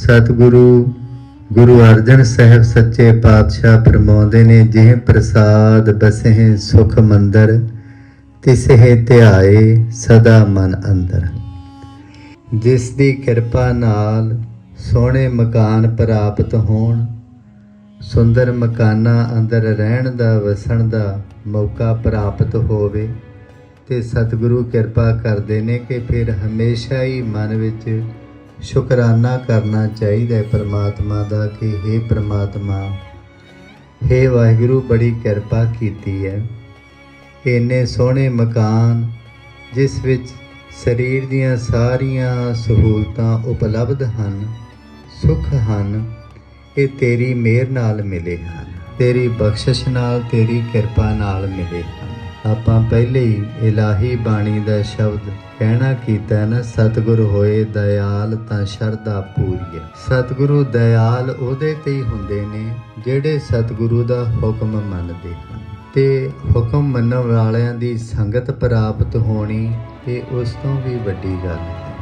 ਸਤਿਗੁਰੂ, ਗੁਰੂ ਅਰਜਨ ਸਾਹਿਬ ਸੱਚੇ ਪਾਤਸ਼ਾਹ ਫਰਮਾਉਂਦੇ ਨੇ, ਜਿਹ ਪ੍ਰਸਾਦ ਬਸਹਿ ਸੁਖ ਮੰਦਰ, ਤਿਸਹਿ ਧਿਆਏ ਸਦਾ ਮਨ ਅੰਦਰ। ਜਿਸ ਦੀ ਕਿਰਪਾ ਨਾਲ ਸੋਹਣੇ ਮਕਾਨ ਪ੍ਰਾਪਤ ਹੋਣ, ਸੁੰਦਰ ਮਕਾਨਾਂ ਅੰਦਰ ਰਹਿਣ ਦਾ, ਵਸਣ ਦਾ ਮੌਕਾ ਪ੍ਰਾਪਤ ਹੋਵੇ, ਤੇ ਸਤਿਗੁਰੂ ਕਿਰਪਾ ਕਰਦੇ ਨੇ ਕਿ ਫਿਰ ਹਮੇਸ਼ਾ ਹੀ ਮਨ ਵਿੱਚ ਸ਼ੁਕਰਾਨਾ ਕਰਨਾ ਚਾਹੀਦਾ ਹੈ ਪ੍ਰਮਾਤਮਾ ਦਾ ਕਿ हे ਪ੍ਰਮਾਤਮਾ हे ਵਾਹਿਗੁਰੂ ਬੜੀ ਕਿਰਪਾ ਕੀਤੀ ਹੈ। ਇੰਨੇ ਸੋਹਣੇ ਮਕਾਨ, ਜਿਸ ਵਿੱਚ ਸਰੀਰ ਦੀਆਂ ਸਾਰੀਆਂ ਸਹੂਲਤਾਂ ਉਪਲਬਧ ਹਨ, ਸੁੱਖ ਹਨ, ਇਹ ਤੇਰੀ ਮਿਹਰ ਨਾਲ ਮਿਲੇ ਹਨ। ਤੇਰੀ ਬਖਸ਼ਿਸ਼ ਨਾਲ, ਤੇਰੀ ਕਿਰਪਾ ਨਾਲ ਮਿਲੇ ਹਨ। ਆਪਾਂ ਪਹਿਲੇ ਹੀ ਇਲਾਹੀ ਬਾਣੀ ਦਾ ਸ਼ਬਦ ਕਹਿਣਾ ਕੀਤਾ ਨਾ, ਸਤਿਗੁਰ ਹੋਏ ਦਇਆਲ ਤਾਂ ਸ਼ਰਧਾ ਪੂਰੀ ਹੈ ਸਤਿਗੁਰੂ ਦਇਆਲ ਉਹਦੇ ਤੇ ਹੀ ਹੁੰਦੇ ਨੇ ਜਿਹੜੇ ਸਤਿਗੁਰੂ ਦਾ ਹੁਕਮ ਮੰਨਦੇ ਹਨ। ਤੇ ਹੁਕਮ ਮੰਨਣ ਵਾਲਿਆਂ ਦੀ ਸੰਗਤ ਪ੍ਰਾਪਤ ਹੋਣੀ ਇਹ ਉਸ ਤੋਂ ਵੀ ਵੱਡੀ ਗੱਲ ਹੈ।